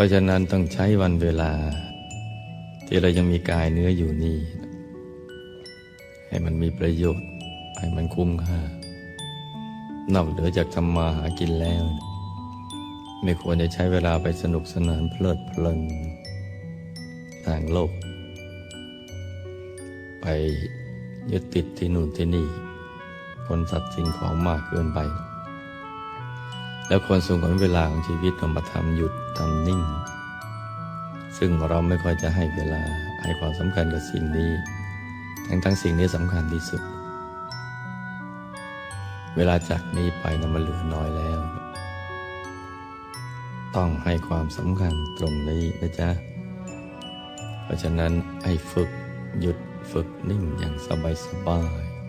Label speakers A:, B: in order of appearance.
A: ราะฉะนั้นต้องใช้วันเวลา ที่เรายังมีกายเนื้ออยู่นี่ ให้มันมีประโยชน์ ให้มันคุ้มค่านอกเหนือจากทำมาหากินแล้ว ไม่ควรจะใช้เวลาไปสนุกสนานเพลิดเพลินทางโลก ไปยึดติดที่นู่นที่นี่ คนสัตว์สิ่งของมากเกินไป แล้วควรสงวนเวลาของชีวิตลงมาทำหยุดทำนิ่ง ซึ่งเราไม่ค่อยจะให้เวลาให้ความสำคัญกับสิ่งนี้ ทั้งทั้งสิ่งนี้สำคัญที่สุด เวลาจากนี้ไปนะมันเหลือน้อยแล้ว ต้องให้ความสำคัญตรงนี้นะจ๊ะ เพราะฉะนั้นให้ฝึกหยุดฝึกนิ่งอย่างสบายสบาย